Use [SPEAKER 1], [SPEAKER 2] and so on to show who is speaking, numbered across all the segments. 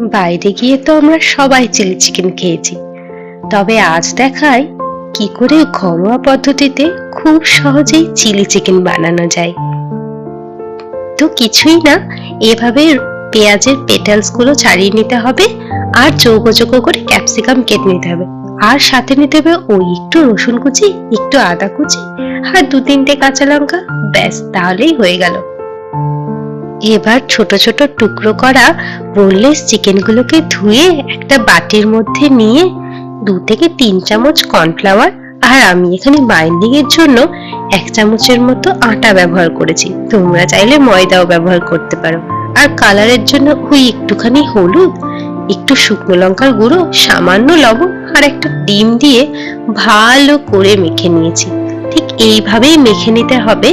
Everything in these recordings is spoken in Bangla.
[SPEAKER 1] বাইরে গিয়ে তো আমরা সবাই চিলি চিকেন খেয়েছি। তবে আজ দেখায় কি করে ঘরোয়া পদ্ধতিতে খুব সহজেই চিলি চিকেন বানানো যায়। তো কিছুই না, এভাবে পেঁয়াজের পেটালসগুলো ছাড়িয়ে নিতে হবে আর চৌকো চৌকো করে ক্যাপসিকাম কেটে নিতে হবে। আর সাথে নিতে হবে ওই একটু রসুন কুচি, একটু আদা কুচি আর দু তিনটে কাঁচা লঙ্কা। ব্যাস, তাহলেই হয়ে গেল। এবার ছোট ছোট টুকরো করা বোনলেস চিকেনগুলোকে ধুয়ে একটা বাটির মধ্যে নিয়ে দু থেকে তিন চামচ কর্নফ্লাওয়ার, আর আমি এখানে বাইন্ডিং এর জন্য এক চামচের মতো আটা ব্যবহার করেছি। তোমরা চাইলে ময়দাও ব্যবহার করতে পারো। আর কালারের জন্য ওই একটুখানি হলুদ, একটু শুকনো লঙ্কার গুঁড়ো, সামান্য লবণ, আর একটা ডিম দিয়ে ভালো করে মেখে নিয়েছি। ঠিক এইভাবেই মেখে নিতে হবে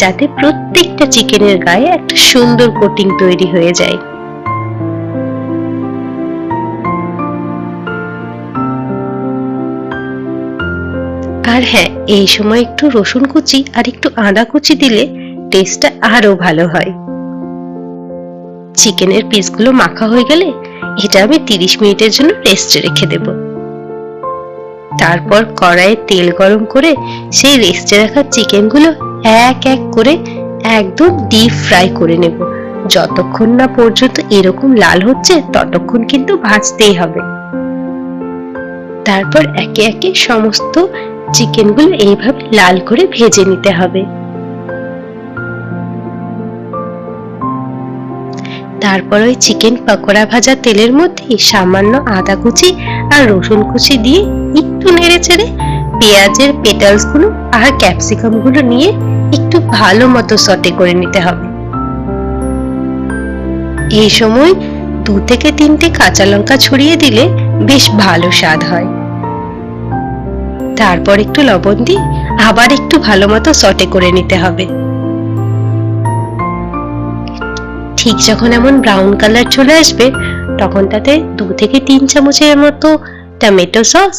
[SPEAKER 1] যাতে প্রত্যেকটা চিকেনের গায়ে একটা সুন্দর কোটিং তৈরি হয়ে যায়। আর হ্যাঁ এই সময় একটু রসুন কুচি আর একটু আদা কুচি দিলে টেস্টটা আরও ভালো হয়। চিকেনের পিসগুলো মাখা হয়ে গেলে এটা আমি তিরিশ মিনিটের জন্য রেস্টে রেখে দেব। তারপর কড়াইয়ে তেল গরম করে সেই রেস্টে রাখা চিকেনগুলো এক এক করে একদম ডিপ ফ্রাই করে নেব। যতক্ষণ না পর্যন্ত এরকম লাল হচ্ছে, ততক্ষণ কিন্তু ভাজতেই হবে। তারপর একে একে সমস্ত চিকেনগুলো এইভাবে লাল করে ভেজে নিতে হবে। তারপর ওই চিকেন পকোড়া ভাজা তেলের মধ্যে সামান্য আদা কুচি আর রসুন কুচি দিয়ে একটু নেড়ে চেড়ে পেঁয়াজের পেটালসগুলো আর ক্যাপসিকামগুলো নিয়ে একটু ভালো মতো সটে করে নিতে হবে। এই সময় দু থেকে তিনটে কাঁচা লঙ্কা ছড়িয়ে দিলে বেশ ভালো স্বাদ হয়। তারপর একটু লবণ দিয়ে আবার একটু ভালো মতো সটে করে নিতে হবে। ঠিক যখন এমন ব্রাউন কালার চলে আসবে, তখন তাতে দু থেকে তিন চামচের মতো টমেটো সস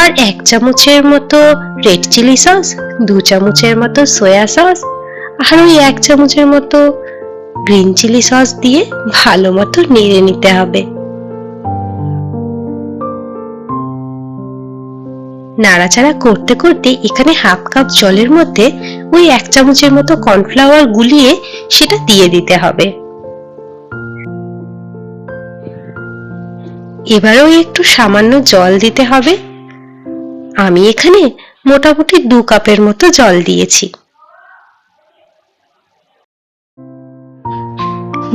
[SPEAKER 1] আর এক চামচের মতো রেড চিলি সস দু চামচের মতো সয়া সস আর ওই এক চামচের মতো গ্রিন চিলি সস দিয়ে ভালো মতো নেড়ে নিতে হবে। নাড়াচাড়া করতে করতে এখানে হাফ কাপ জলের মধ্যে ওই এক চামচের মতো কর্নফ্লাওয়ার গুলিয়ে সেটা দিয়ে দিতে হবে। এবারও একটু সামান্য জল দিতে হবে। আমি এখানে মোটামুটি দু কাপের মতো জল দিয়েছি।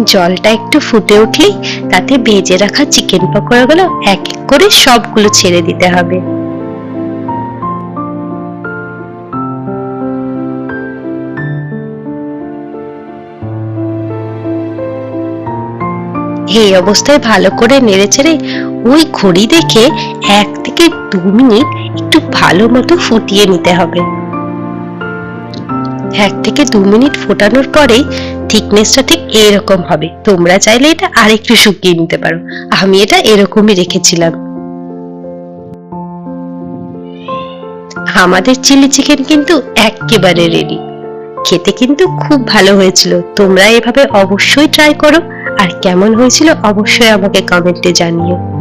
[SPEAKER 1] জলটা একটু ফুটে উঠলেই তাতে ভেজে রাখা চিকেন পকোড়াগুলো এক এক করে সবগুলো ছেড়ে দিতে হবে। এই অবস্থায় ভালো করে নেড়ে নেড়েচেড়ে ওই ঘড়ি দেখে এক থেকে দু মিনিট একটু ভালো মতো ফুটিয়ে নিতে হবে। এক থেকে দু মিনিট ফোটানোর পরেই থিকনেসটা ঠিক এরকম হবে। তোমরা চাইলে এটা আরেকটু শুকিয়ে নিতে পারো। আমি এটা এরকমই রেখেছিলাম। আমাদের চিলি চিকেন কিন্তু একেবারে রেডি খেতে কিন্তু খুব ভালো হয়েছিল। তোমরা এভাবে অবশ্যই ট্রাই করো। আর কেমন হয়েছিল অবশ্যই আমাকে কমেন্টে জানিও।